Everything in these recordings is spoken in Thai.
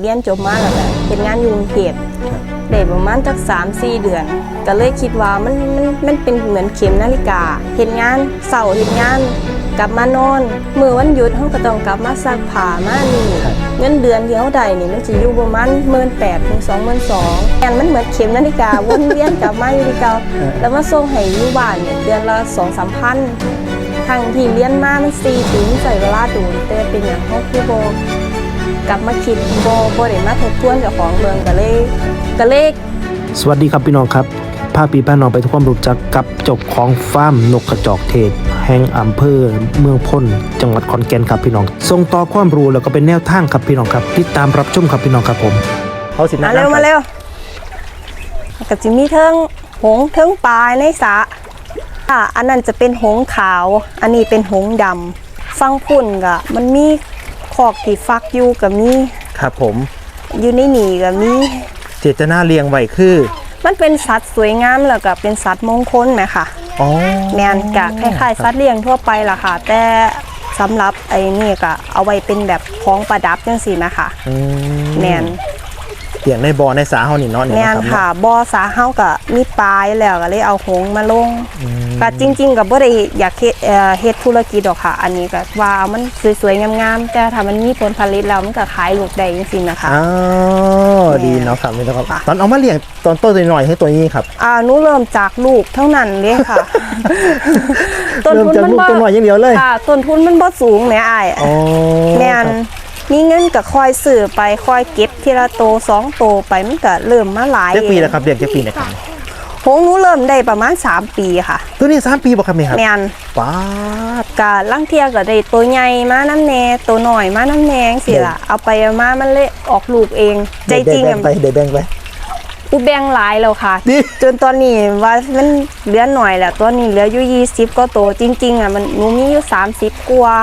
เรียนจบมาแล้วก็เฮ็ดงานอยู่กรุงเทพได้ประมาณจัก3-4เดือน ก็เลยคิดว่ามันมันมันเป็นเหมือนเข็มนาฬิกาเฮ็ดงานเสาร์เฮ็ดงาน กลับมานอนมื้อวันหยุดเฮาก็ต้องกลับมาซักผ้ามานี่เงินเดือนที่เฮาได้นี่มันสิอยู่ประมาณ18,000ถึง22,000แม่นมันเหมือนเข็มนาฬิกาวนเวียนกลับมาอยู่ที่เก่าแล้วมาส่งให้อยู่บ้านเนี่ยเดือนละ2-3พันทางที่เรียนมามันสี่ปีมันใส่เวลาโดูแต่เป็นอย่างเขาคือโบก ลับมาคิดโบโบได้มาทบทวนเจ้าของเมืองก็เลยก็เลยสวัสดีครับพี่น้องครับพาปีพาน้องไปทุกความรู้จักกับเจ้าของฟาร์มนกกระจอกเทศ แห่งอำเภอเมืองพ้น จังหวัดขอนแก่นครับพี่น้องส่งต่อความรู้แล้วก็เป็นแนวทางครับพี่น้องครับติดตามรับชมครับพี่น้องครับผมเขาสิมาเร็วมาเร็วกับจิมีเทิงหงส์เทิงปลายในสระอะอันนั้นจะเป็นหงส์ขาว อันนี้เป็นหงส์ดำฟังพุ่นก็มันมี ขอกที่ฟักอยู่กับมีครับผม อยู่ในหนีกับมีเจตนาเลี้ยงไว้คือ มันเป็นสัตว์สวยงามแล้วก็เป็นสัตว์มงคลไหมค่ะอ๋อแมนกะคล้ายๆสัตว์เลี้ยงทั่วไปล่ะค่ะ แต่สำหรับไอ้นี่ก็เอาไว้เป็นแบบของประดับจังซี่นะคะอืแมน เลี้ยงในบ่อในสาเฮานี่เนาะนี่แมนะนครับค่ะเนาะบอสาเฮาก็มีปลายแล้วก็เลยเอาหงส์มาลงก็จริง ๆก็บ่ได้อยากเฮ็ดเอ่อเฮ็ดธุรกิจหรอกค่ะ อันนี้ก็ว่ามันสวยๆงามๆแต่ถ้ามันมีผลผลิตแล้วมันก็ขายลูกได้จริงๆนะคะ อ้าวดีเนาะครับนี่นะครับตอนเอามาเลี้ยงตอนโตตัวน้อยให้ตัวนี้ครับ อ่าหนูเริ่มจากลูกเท่านั้นเลยค่ะ เริ่มจากลูกตัวน้อยอย่างเดียวเลย ค่ะต้นทุนมันบ่สูงแหม่อ้ายอ๋อแม่น มีเงินก็คอยซื้อไปคอยเก็บทีละโตสองโตไปมันก็เริ่มมาหลายเจ็ดปีเองแล้วครับเลี้ยงเจ็ดปีนะครับหงหนูเริ่มได้ประมาณ 3 ปีค่ะ ตัวนี้สามปีบ่ครับนี่ครับแม่นป้าดกะลังเทียก็ได้ตัวใหญ่มาน้ำแน่ตัวหน่อยมาน้ำแนจังสิล่ะเอาไปเอามามันเลยออกลูกเอง ใจจริงได้อะแบ่งไปได้แบ่งไปอุแบงหลายแล้วค่ะดิจนตอนนี้ว่ามันเหลือหน่อยแหละตัวนี้เหลืออยู่20ก็โตวจริง ๆอะมันหนูมีอยู่30กว่า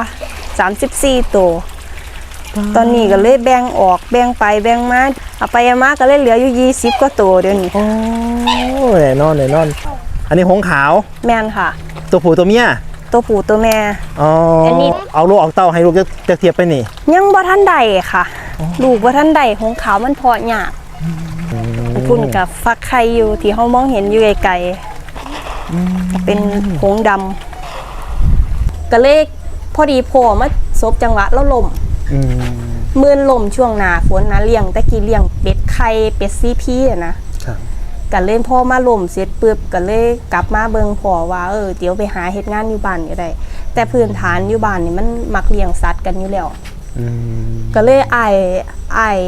34ตัวต อนนี้ก็เลยแบ่งออกแบ่งไปแบ่งมาเอาไปเอามาก็เลยเหลืออยู่20กว่าตัวเดี๋ยวนี้โอ้แน่นอนแน่นอน อันนี้หงส์ขาว แม่นค่ะ ตัวผู้ตัวเมียตัวผู้ตัวแม่อ๋ออนนี้เอาลูกออกเต้าให้ลูกจะจะเทียบไปนี่ ยังบ่ทันใดค่ะ ลูกบ่ทันใดของขาวมันเพาะยากคุณกับฟักไข่อยู่ที่เฮามองเห็นอยู่ไกลๆเป็นหงส์ดำก็เลยพอดีโผล่มาซบจังหวะแล้วลม อืมมื่นลมช่วงหน้าฝนนะเลี้ยงแตะกี้เลี้ยงเป็ดไข่เป็ดซีพีอะนะครับก็เลยพ่อมาล่มเสร็จปุ๊บก็เลยกลับมาเบิงพอว่าเออเดี๋ยวไปหาเฮ็ดงานอยู่บ้านก็ได้แต่พื้นฐานอยู่บ้านนี่มันมักเลี้ยงสัตว์กันอยู่แล้วอืมก็เลยอายอาย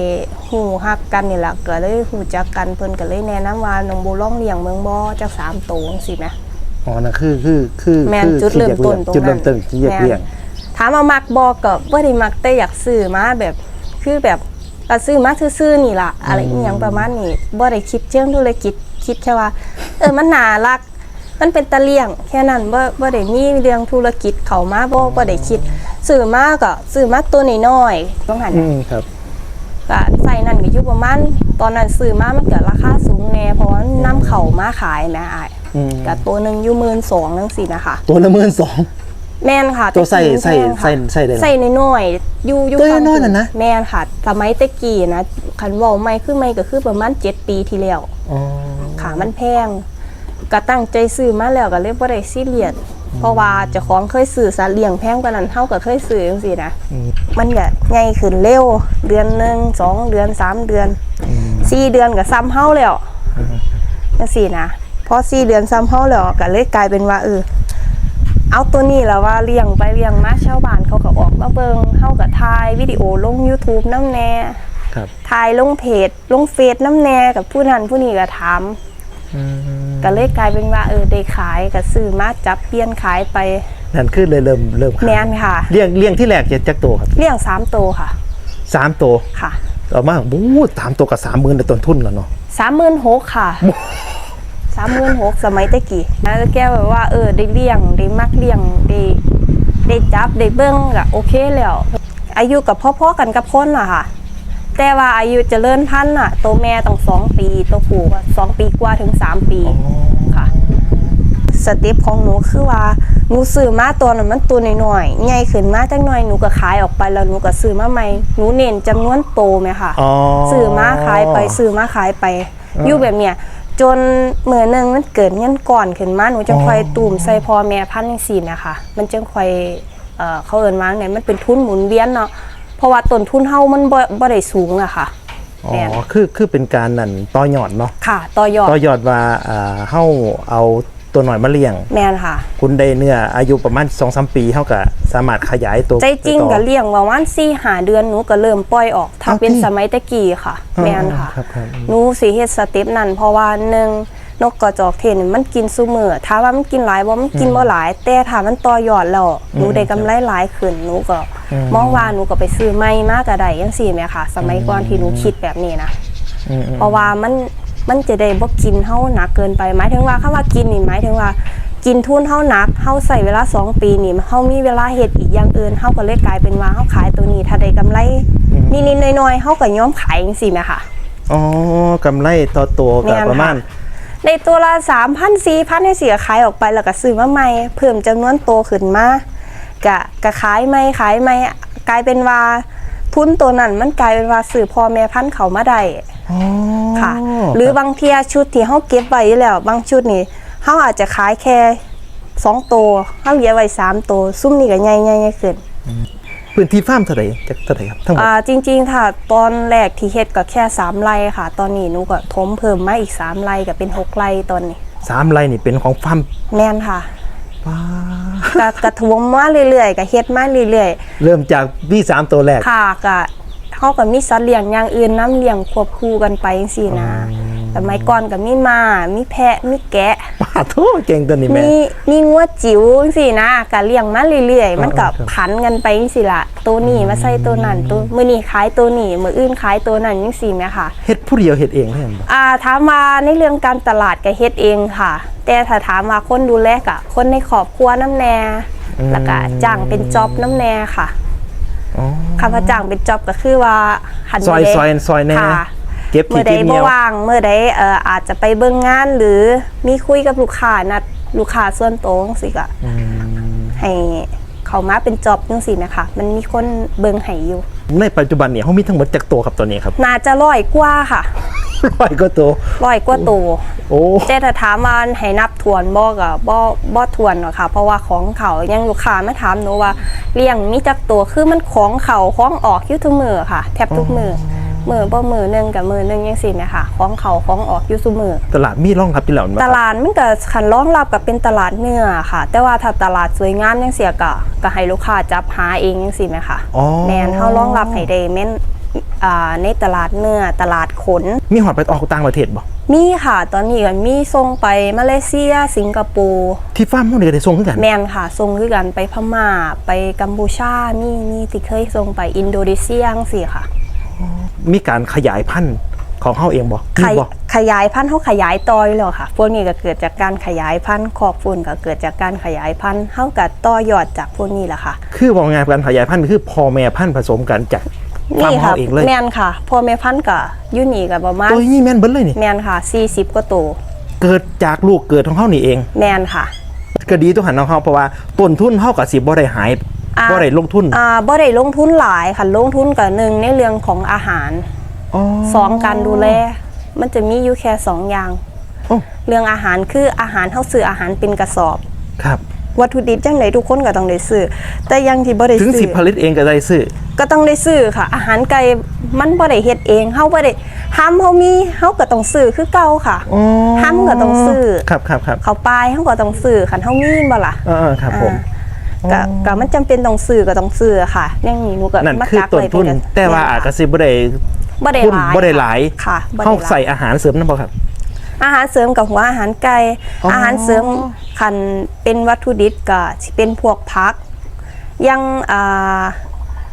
หูฮักกันนี่แหละก็เลยหูจักกันเพิ่นก็เลยแนะนำว่าน้องโบลองเลี้ยงเมืองบ่จักสามตัวจังซี่แหมอ๋อนั่นคือคือคือแม่นคือจุดเริ่มต้นตรงนั้นจุดเริ่มต้นที่อยากเลี้ยงถามว่ามักบ่ก็บ่ได้มักแต่อยากซื้อมาแบบคือแบบก็ซื้อมาซื่อๆนี่ล่ะ อะไรอีหยังประมาณนี้บ่ได้คิดเชิงธุรกิจคิดแค่ว่า เออมันน่ารัก มันเป็นตะเลี่ยง แค่นั้นบ่บ่ได้มีเรื่องธุรกิจเข้ามาบ่บ่ได้คิดซื้อมาก็ซื้อมาตัวน้อยๆต้องหันอืมครับ ก็ใส่นั่นก็อยู่ประมาณตอนนั้นซื้อมามันเกิดราคาสูงแน่เพราะว่านํเข้ามาขายแม่อ้ายอืม ก็ตัวหนึงอยู่12,000จังซี่นะคะ ตัวละหมื่นสอง แม่นค่ะตัวใส่ตะกี้ใส่แพงค่ะใส่ใส่ได้เหรอใส่น้อยๆอยู่อยู่ตัวฝั่งน้อยๆน่ะนะ แม่นค่ะสมัยตะกี้นะคันเว้าไม่คือไม่ก็คือประมาณ7ปีที่แล้วอ๋อค่ะมันแพงก็ตั้งใจซื้อมาแล้วก็เลยบ่ได้ซีเรียสเพราะว่าเจ้าของเคยซื้อสัตว์เลี้ยงแพงกว่านั้นเฮาก็เคยซื้อจังซี่นะมันก็ใหญ่ขึ้นเร็ว เดือนหนึงสองเดือนสามเดือนสี่เดือนก็ซ้ำเฮาแล้วจังซี่นะพอสี่เดือนซ้ำเฮาแล้วก็เลยกลายเป็นว่าเออ เอาตัวนี้แล้วว่าเลี้ยงไปเลี้ยงมาชาวบ้านเขาก็ออกมาเบิงเฮาก็ถ่ายวิดีโอลง YouTube น้ำแน่ครับถ่ายลงเพจลงเฟซน้ำแน่กับผู้นั้นผู้นี้ก็ถามอืมก็เลยกลายเป็นว่าเออได้ขายก็ซื้อมาจับเปลี่ยนขายไปนั่นคือเลยเริ่มเริ่มขายแมนค่ะ เลี้ยงเลี้ยงที่แรกเจ็ดจักตัวครับเลี้ยงสามตัวค่ะสามตัวค่ะออกมาบู๊สามตัวกับสามหมื่นในต้นทุนแล้วเนาะสามหมื่นหกค่ะ สามหมื่นหกสมัยตะกี้แล้วแกแบบว่าเออได้เลี้ยงได้มักเลี้ยงได้ได้จับได้เบิ้งก็โอเคแล้วอายุกับพ่อๆกันกับคนล่ะค่ะ แต่ว่าอายุเจริญพันธุ์อะตัวแม่ต้องสองปีตัวผู้ก็สองปีกว่าถึงสามปีค่ะสเต็ปของหนูคือว่าหนูซื้อมาตัวนั้นมันตัวน้อยๆใหญ่ขึ้นมาจักหน่อยหนูก็ขายออกไปแล้วหนูก็ซื้อมาใหม่หนูเน้นจำนวนโตไหมค่ะอ๋อซื้อมาขายไปซื้อมาขายไปอยู่แบบเนี้ย จนเมื่อหนึงมันเกิดเงินก่อนขึ้นมาหนูจะค่อยตูมใส่พ่อแม่พันจังซี่นะคะมันจึงค่อยเอ่อเขาเอิ้นว่าไงมันเป็นทุนหมุนเวียนเนาะเพราะว่าต้นทุนเฮามันบ่บ่ได้สูงอะค่ะอ๋อแม่นคือคือเป็นการนั่นต่อยอดเนาะค่ะต่อยอดต่อยอดว่าอ่าเฮาเอา ตัวหน่อยมาเลี้ยง แม่นค่ะ คุณได้เนื้ออายุประมาณ2-3ปีเฮาก็สามารถขยายตัวใจจริงไปต่อก็เลี้ยงว่าวันสี่หาเดือนหนูก็เริ่มปล่อยออก ถ้าเอาเป็นที่สมัยตะกี้ค่ะ อ่าแม่นค่ะครับครับหนูสิเฮ็ดสเต็ปนั้นเพราะว่าหนึ่งนกกระจอกเทศนี่มันกินซุมื้อถ้าว่ามันกินหลายบ่มันกินบ่หลาย แต่ถ้ามันต่อยอดแล้วหนูได้กำไรหลายขึ้นหนูก็มองว่าหนูก็ไปซื้อใหม่มาก็ได้จังซี่แหมค่ะ สมัยก่อนที่หนูคิดแบบนี้นะ อืมอืมเพราะว่ามัน มันจะได้บ่กินเฮาหนักเกินไปหมายถึงว่าคำว่ากินนี่หมายถึงว่ากินทุนเฮาหนักเฮาใส่เวลา 2 ปีนี่เฮามีเวลาเฮ็ดอีกอย่างอื่นเฮาก็เลยกลายเป็นว่าเฮาขายตัวนี้ถ้าได้กำไรนิดๆหน่อยๆเฮาก็ยอมขายจังซี่แหมค่ะอ๋อกำไรต่อตัวแม่ก็นประมาณค่ะในตัวละ3,000 4,000ให้เสียขายออกไปแล้วก็ซื้อมาใหม่เพิ่มจำนวนโตขึ้นมากะกะขายใหม่ขายใหม่กลายเป็นว่าทุนตัวนั้นมันกลายเป็นว่าซื้อพ่อแม่พันธุ์เขามาได้อ๋อ ค่ะ หรือบางเทียชุดที่เขาเก็บไว้อยู่แล้ว บางชุดนี่เขาอาจจะขายแค่สองตัวเขาเหลือไว้สามตัวซุ่มนี่ก็ใหญ่ๆๆขึ้นพื้นที่ฟาร์มเท่าไหร่จักเท่าไหร่ครับทั้งหมดอ่าจริงๆค่ะ ตอนแรกที่เฮ็ดก็แค่สามไร่ค่ะ ตอนนี้หนูก็ทมเพิ่มมาอีกสามไร่ก็เป็นหกไร่ตอนนี้สามไร่นี่เป็นของฟาร์มแม่นค่ะว้าก็กระทวมมาเรื่อยๆก็เฮ็ดมาเรื่อยเริ่มจากพี่สามตัวแรกๆค่ะก็ เขาก็มีสัตว์เลี้ยงอย่างอื่นน้ำเลี้ยงควบคู่กันไปจังซี่นะแต่ไม้ก่อนก็มีม้ามีแพะ มีแกะป้าโทษเก่งตัวนี้แม่ มีมีงัวจิ๋วจังซี่นะก็เลี้ยงมาเรื่อยๆ มันก็ครับผันกันไปจังซี่ล่ะตัวนี้มาใส่ตัวนั้นตัวมื้อนี้ขายตัวนี้มื้ออื่นขายตัวนั้นจังซี่แหมค่ะเฮ็ดผู้เดียวเฮ็ดเองเท่านั้นบ่อ่าถามว่าในเรื่องการตลาดก็เฮ็ดเองค่ะ แต่ถ้าถามว่าคนดูแลก็คนในครอบครัวน้ำแน่แล้วก็จ้างเป็นจ็อบน้ำแน่ค่ะอ๋อ คำว่าจ้างเป็นจ็อบก็คือว่าหันซอยไปซอยซอยแน่ค่ะเก็บเมื่ขี้อใดที่เหนีบ่ยวว่างเมื่อใดเอ่ออาจจะไปเบิ่งงานหรือมีคุยกับลูกค้านัดลูกค้าส่วนตัวจังซี่ก็ให้เขามาเป็นจ็อบจังซี่นะคะ มันมีคนเบิ่งให้อยู่ ในปัจจุบันเนี่ยเขามีทั้งหมดจักตัวครับตัวนี้ครับ น่าจะร้อยกว่าค่ะ ร้อยก็ตัวร้อยกว่าตัวโอ้แต่ถ้าถามว่าให้นับทวนบ่ก็บ่บ่ทวนหรอกค่ะ เพราะว่าของเขายังลูกค้ามาถามหนูว่าเลี้ยงมีจักตัวคือมันของเขาของออกอยู่ทุกมือค่ะ แทบทุกมือมือบ่มือหนึงกับมือหนึงจังซี่แม่ค่ะของเขาของออกอยู่ซุมือตลาดมีร่องรับที่แล้วตลาดมันก็คันรองรับกับเป็นตลาดเนื้อค่ะ แต่ว่าถ้าตลาดสวยงามจังซี่ก็ก็ให้ลูกค้าจับหาเองจังซี่แม่ค่ะอ๋อแม่นเฮารองรับให้ได้แม่น อ่าในตลาดเนื้อตลาดขน มีหอดไปออกต่างประเทศบ่มีค่ะ ตอนนี้ก็มีส่งไปมาเลเซีย สิงคโปร์ที่ฟาร์มเขาเนี่ยก็ได้ส่งขึ้นกันแมนค่ะส่งคือกันไปพม่าไปกัมพูชามีมีที่เคยส่งไปอินโดนีเซียจังซี่ค่ะ มีการขยายพันธุ์ของเขาเองบ่ขมียบ่ขยายพันธุ์เขาขยายต่อยแล้วค่ะ พวกนี้ก็เกิดจากการขยายพันธุ์ขอบฝุ่นก็เกิดจากการขยายพันธุ์เขาก็ต่อยอดจากพวกนี้แหละค่ะ คือบอกงานการขยายพันธุ์คือพ่อแม่พันธุ์ผสมกันจาก ฟาร์มนี่เขาค่ะเองเลยแมนค่ะพ่อแม่พันธุ์ก็อยู่นี่ก็ประมาณตัวนี้แม่นเบิ้เลยนี่ แมนค่ะ 40กว่าตัวเกิดจากลูกเกิดของเขานี่เอง แมนค่ะ ก็ดีตัวหันของเขาเพราะว่าต้นทุนเขากับสิบ่ได้หายอ่า บ่ได้ลงทุนอ่าบ่ได้ลงทุนหลายค่ะลงทุนกับหนึ่งในเรื่องของอาหารอ๋อสองการดูแล มันจะมีอยู่แค่สองอย่าง โอ้เรื่องอาหารคืออาหารเฮาซื้ออาหารเป็นกระสอบ ครับ วัตถุดิบจังไดทุกคนก็ต้องได้ซื้อแต่อยังที่บ่ได้ถึงซื้สิอผลิตเองก็ได้ซื้อ ก็ต้องได้ซื้อค่ะ อาหารไก่มันบ่ได้เฮ็ดเองเฮาบ่ได้ห้ามเฮามีเฮาก็ต้องซื้อคือเก่าค่ะอ๋อ ห้ามก็ต้องซื้อครับครับครับเขาวปลายเฮาก็ต้องซื้อคันเฮามีบ่ล่ะ เออๆครับผม อ่าก็ก็มันจำเป็นต้องซื้อก็ต้องซื้อค่ะอย่างนี้หนูก็นั่นมาคือกักต้นไว้ทุนเป็แต่ว่าอาจจะสิบ่ได้บ่ได้ทุนหลายบ่ได้หลายค่ะบ่ได้เขาหลายใส่อาหารเสริมนั่นบ่ครับ อาหารเสริมกับหัวอาหารไก่อ๋ออ อาหารเสริมคันเป็นวัตถุดิบก็สิเป็นพวกผักอยังอ่า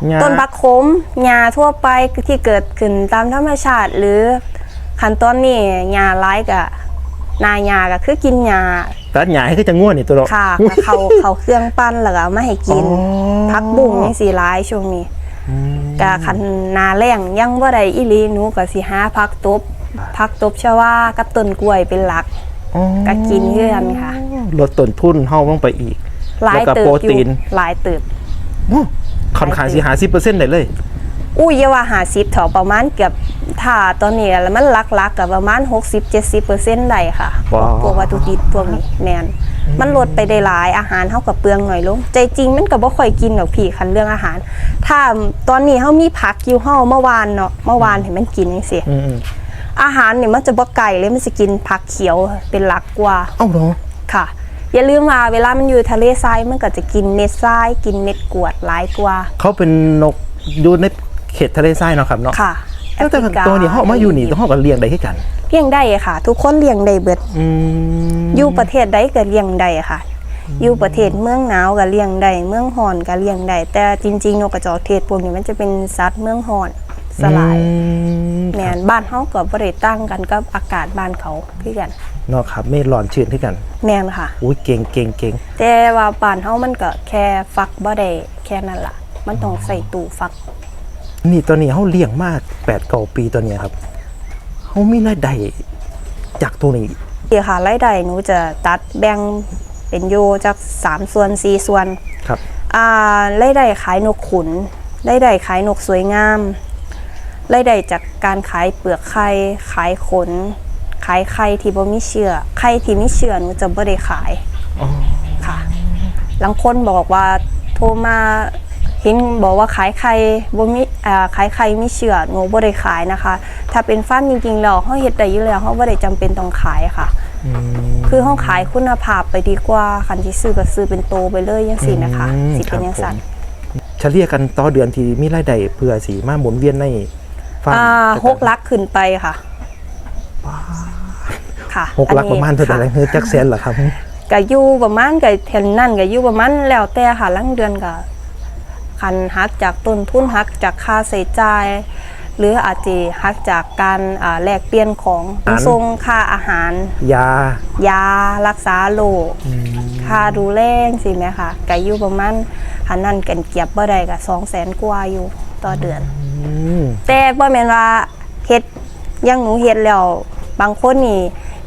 หญ้า ต้นผักขมหญ้าทั่วไปที่เกิดขึ้นตามธรรมชาติ หรือขั้นตอนนี้หญ้าร้ายก็นาหญ้าก็คือกินหญ้าตัดหญ้าให้คือจะง่วนนี่ตัวเราค่ะ ก็เขาเขาเครื่องปั้นแล้วก็เอามาให้กินอ๋อผักบุ้งนี่สิร้ายช่วงนี้ก็คันนาแรงยังบ่ได้อีหลีหนูก็สิหาผักตบ ผักตบชวากับต้นกล้วยเป็นหลักอ๋อก็กินเพื่อนค่ะ ลดต้นทุนเฮาลงไปอีก หลายแล้วก็เติบโปรอตียู่นหลายเติบโอ้ค่อนข้างสิ50%ได้เลย อุ้ยอย่าว่าหาสิบเถอะประมาณเกือบถ้าตอนนี้แล้วมันลักๆกับประมาณ 60-70%ได้ค่ะว้าว พวกวัตถุดิบพวกนี้แมนมันลดไปได้หลายอาหารเท่ากับเปลืองหน่อยลงใจจริงมันก็บ่ค่อยกินหรอกพี่คันเรื่องอาหาร ถ้าตอนนี้เฮามีผักอยู่เฮาเมื่อวานเนาะเมื่อวานเห็นมันกินจังซี่อืม อาหารเนี่ยมันจะบ่ไก่เลยมันสิกินผักเขียวเป็นหลักกว่าๆเอ้าเหรอค่ะ อย่าลืมว่าเวลามันอยู่ทะเลทรายมันก็จะกินเม็ดทราย กินเม็ดกรวดหลายกว่า เขาเป็นนกอยู่ในเขตทะเลทรายเนาะครับเนาะค่ะแล้วแต่แอฟริกาตัวนี้เฮามาอยู่นี่ต้องเฮาก็เลี้ยงได้คือกันเลี้ยงได้ค่ะ ทุกคนเลี้ยงได้เบิดอืมอยู่ประเทศใดก็เลี้ยงได้ค่ะอยู่ประเทศเมืองหนาวก็เลี้ยงได้เมืองร้อนก็เลี้ยงได้แต่จริงๆนกกระจอกเทศพวกนี้มันจะเป็นสัตว์เมืองร้อน สลายอืมแม่นบ้านเฮาก็บ่ได้ตั้งกันกับอากาศบ้านเขาคือกันเนาะครับไม่ร้อนชื้นคือกัน แม่นค่ะอุ้ยเก่งเก่งเก่งแต่ว่าบ้านเฮามันก็แค่ฟักบ่ได้แค่นั้นล่ะ มันต้องใส่ตู้ฟัก นี่ตอนนี้เฮาเลี้ยงมา8 9ปีตัวเนี้ยครับเฮามีรายได้จากตัวนี้เดี๋ยวค่ะรายได้หนูจะตัดแบ่งเป็นโยจาก3ส่วน4ส่วนครับอ่ารายได้ขายนกขุนรายได้ขายนกสวยงาม รายได้จากการขายเปลือกไข่ขายขน ขายไข่ที่บ่มีเชื้อไข่ที่มีเชื้อหนูจะบ่ได้ขายอ๋อค่ะบางคนบอกว่าโทรมาเห็นบอกว่าขายไข่บ่มีอ่าขายไข่มีเชื้อหนูบ่ได้ขายนะคะ ถ้าเป็นฟาร์มจริงๆแล้วเฮาเฮ็ดได้อยู่แล้วเฮาบ่ได้จำเป็นต้องขายค่ะ อืม คือห้องขายคุณภาพไปดีกว่าคันที่ซื้อก็ซื้อเป็นโตไปเลยยังสินะคะ อืมสิเป็นครับยังสันผมเฉลี่ยกันต่อเดือนที่มีรายได้เพื่อสีมาหมุนเวียนใน ฟาร์มอ่าจัดหการกลักขึ้นไปค่ะค่ะหกหลักประมาณเท่าไหร่ค่ะเฮ้ยจักแสนเหรอครับก็อยู่ประมาณก็แถวนั่นก็อยู่ประมาณแล้วแต่ค่ะลังเดือนก็คันหักจากต้นทุนหักจากค่าใช้จ่าย หรืออาจจะหักจากการอ่าแลกเปลี่ยนของขนส่งค่าอาหาร ยา ยารักษาโรคค่าดูแลสิแม่ค่ะก็อยู่ประมาณหันนั่นกันเก็บบ่ได้ก็200,000กว่าอยู่ต่อเดือนอืม แต่บ่แม่นว่าเฮ็ดอยังหนูเฮ็ดแล้วบางคนนี่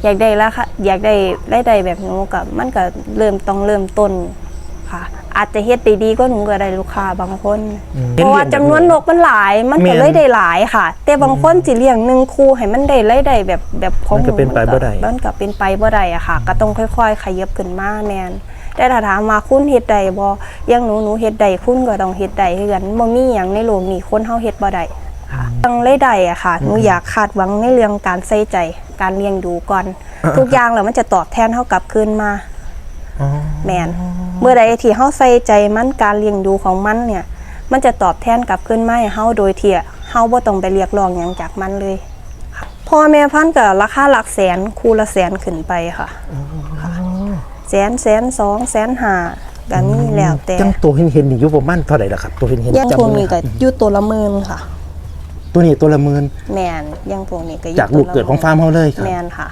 อยากได้ราคาอยากได้รายได้แบบหนูกับมันก็เริ่มต้องเริ่มต้นค่ะ อาจจะเฮ็ดได้ดีก็หนูก็ได้ลูกค้าบางคนเพราะว่าจำนวนนกมันหลายมันก็เลยได้หลายค่ะ แต่บางคนสิเลี้ยงหนึ่งคู่ให้มันได้รายได้แบบแบบของมันก็เป็นไปบ่ได้มันก็เป็นไปบ่ได้อะค่ะ ก็ต้องค่อย ๆ ขยับขึ้นมาแม่น แต่ถ้าถามมาคุณเฮ็ดได้บ่อยังหนูหนูเฮ็ดได้คุณก็ต้องเฮ็ดได้คือกันบ่มีหยังในโลกนี้คนเฮาเฮ็ดบ่ได้ค่ะต้องเลยได้อะค่ะหนูอยากคาดหวังในเรื่องการใส่ใจการเลี้ยงดูก่อน ทุกอย่างแล้วมันจะตอบแทนเฮากลับคืนมาอ๋อแมนเมื่อใดที่เฮาใส่ใจมันการเลี้ยงดูของมันเนี่ย มันจะตอบแทนกลับคืนมาให้เฮาโดยที่เฮาบ่ต้องไปเรียกร้องหยังจากมันเลยค่ะพ่อแม่พันธุ์ก็ราคาหลักแสนคู่ละแสนขึ้นไปค่ะค่ะ แสนแสนสองแสนห้าก็มีแล้วแต่จังตัวเห็นเห็นๆนี่อยู่ประมาณเท่าไหร่ล่ะครับ ตัวเห็นเห็นอยังพวกนี้ก็อยู่ตัวละหมื่นค่ะ ตัวนี้ตัวละหมื่นแมนอยังพวกนี้ก็อยู่จากลูกเกิดของฟาร์มเฮาเลยครับแมนค่ะ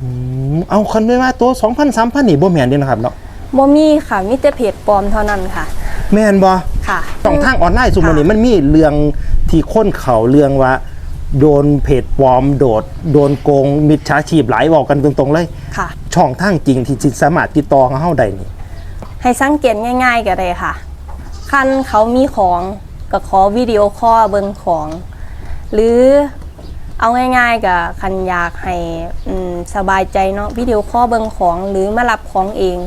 อืมเอาคันไม่มาตัว2,000 3,000นี่บ่แม่นเด้นะครับเนาะบ่มีค่ะมีแต่เพจปลอมเท่านั้นค่ะ แม่นบ่ค่ะต้องทางออนไลน์ซุมื้อนี้ค่ะมันมีเรื่องที่คนเขาเรื่องว่า โดนเพจปลอมโดด โดนโกงมิจฉาชีพหลายบอกกันตรงๆเลยค่ะ ช่องทางจริงที่สิสามารถติดต่อกับเฮาได้นี่ให้สังเกตง่าย ๆก็ได้ค่ะ คันเขามีของก็ขอวิดีโอคอลเบิ่งของ หรือเอาง่ายๆกับคันอยากให้อืมสบายใจเนาะวิดีโอคอลเบิ่งของหรือมารับของเอง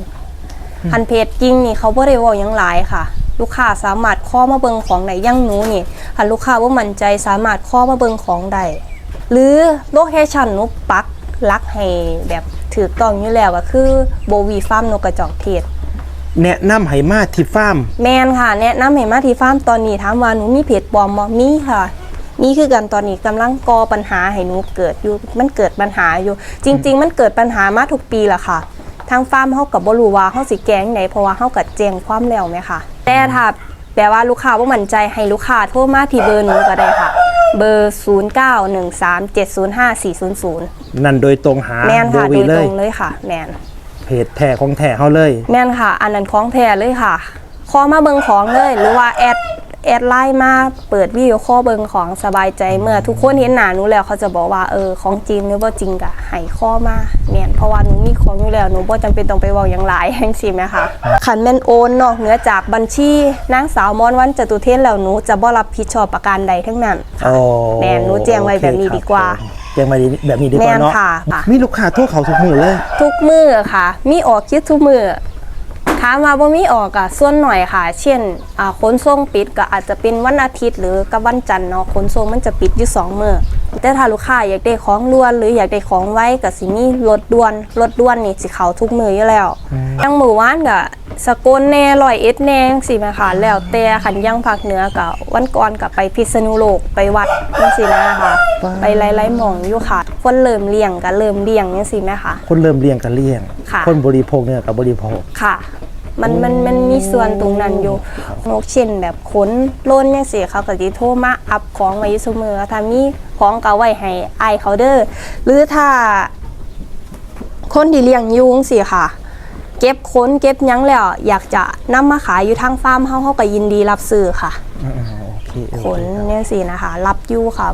คันเพจจริงนี่เขาบ่ได้เว้าหยังหลายค่ะ ลูกค้าสามารถข้อมาเบิ่งของได้อยังหนูนี่คันลูกค้าบ่มั่นใจสามารถข้อมาเบิ่งของได้หรือโลเคชั่นหนูปักหลักให้แบบถือต้องอยู่แล้วก็คือโบวีฟาร์มนกกระจอกเทศแนะนำให้มาที่ฟาร์มแมนค่ะ แนะนำให้มาที่ฟาร์มตอนนี้ถามว่าหนูมีเพจปลอมบ่มีค่ะมีคือกันตอนนี้กำลังก่อปัญหาให้หนูเกิดอยู่มันเกิดปัญหาอยู่ จริง ๆ มันเกิดปัญหามาทุกปีละค่ะทางฟาร์มเฮากับบ่รู้ว่าเฮาสิแก้งไหนเพราะว่าเฮากัดแจ้งความแล้วไหมค่ะ แต่ถ้าแปลว่าลูกค้าบ่มั่นใจให้ลูกค้าโทรมาที่เบอร์หนูก็ได้ค่ะ เบอร์ 0913705400 นั่นโดยตรงหาแมนค่ะโบโดวียเลตรยงเลยค่ะ แมนเพจแท้ของแท้เฮาเลย แม่นค่ะ อันนั้นของแท้เลยค่ะคอมาเบิงของเลยหรือว่าแอด แอดไลน์มาเปิดวิดีโอคอลเบิงของสบายใจเมื่อทุกคนเห็นหน้าหนูแล้วเขาจะบอกว่าเออของจริงหรือว่าจริงกะให้ข้อมาเมียนเพราะว่าหนูมีของอยู่แล้วหนูบ่จำเป็นต้องไปเว้าอย่างหลายจังซี่แหมคะขันแม่นโอนนอกเหนือจากบัญชีนางสาวมอนวันจตุเทนแล้วหนูจะบ่รับผิดชอบประการใดทั้งนั้นค่ะโอ้แม่นหนูแจ้งไว้แบบนี้ดีกว่า โอเคครับแจ้งไว้แบบนี้ดีกว่าเนาะแม่นค่ะค่ะมีลูกค้าโทรเขาทุกมือเลย ทุกมือค่ะ มีออกคิดทุกมือ ถามมาบ่มีออกอะส่วนหน่อยค่ะ เช่นอ่าขนส่งปิดก็อาจจะเป็นวันอาทิตย์หรือกับวันจันทร์เนาะขนส่งมันจะปิดอยู่สองมือแต่ถ้าลูกค้าอยากได้ของด่วนหรืออยากได้ของไว้ก็สิมีรถด่วนรถด่วนนี่สิเขาทุกมืออยู่แล้วอยังมือวานก็สกลแน่ร้อยเอ็ดแน่สิแม่ค่ะแล้วแต่ขันยังภาคเหนือก็วันก่อนก็ไปพิษณุโลกไปวัดจังซี่นะคะไปไล่ๆหมองอยู่ค่ะ คนเริ่มเลี้ยงก็เริ่มเลี้ยงจังซี่แม่ค่ะคนเริ่มเลี้ยงกันเลี้ยงค่ะคนบริโภคเนี่ยกับบริโภคค่ะ มันมันมันมีส่วนตรงนั้นอยู่นกเช่นแบบขนโลนยังสิเขาก็สิโทรมาอัพของไว้อยู่เสมอถ้ามีของก็เอาไว้ให้อายเขาเด้อหรือถ้า คนที่เลี้ยงอยุงสิค่ะ เก็บขนเก็บหยังแล้ว อยากจะนำมาขายอยู่ทางฟาร์มเฮาเฮาก็ยินดีรับซื้อค่ะอ่าๆโอเคโอเคขนเนี่ยสินะคะ รับอยู่ค่ะ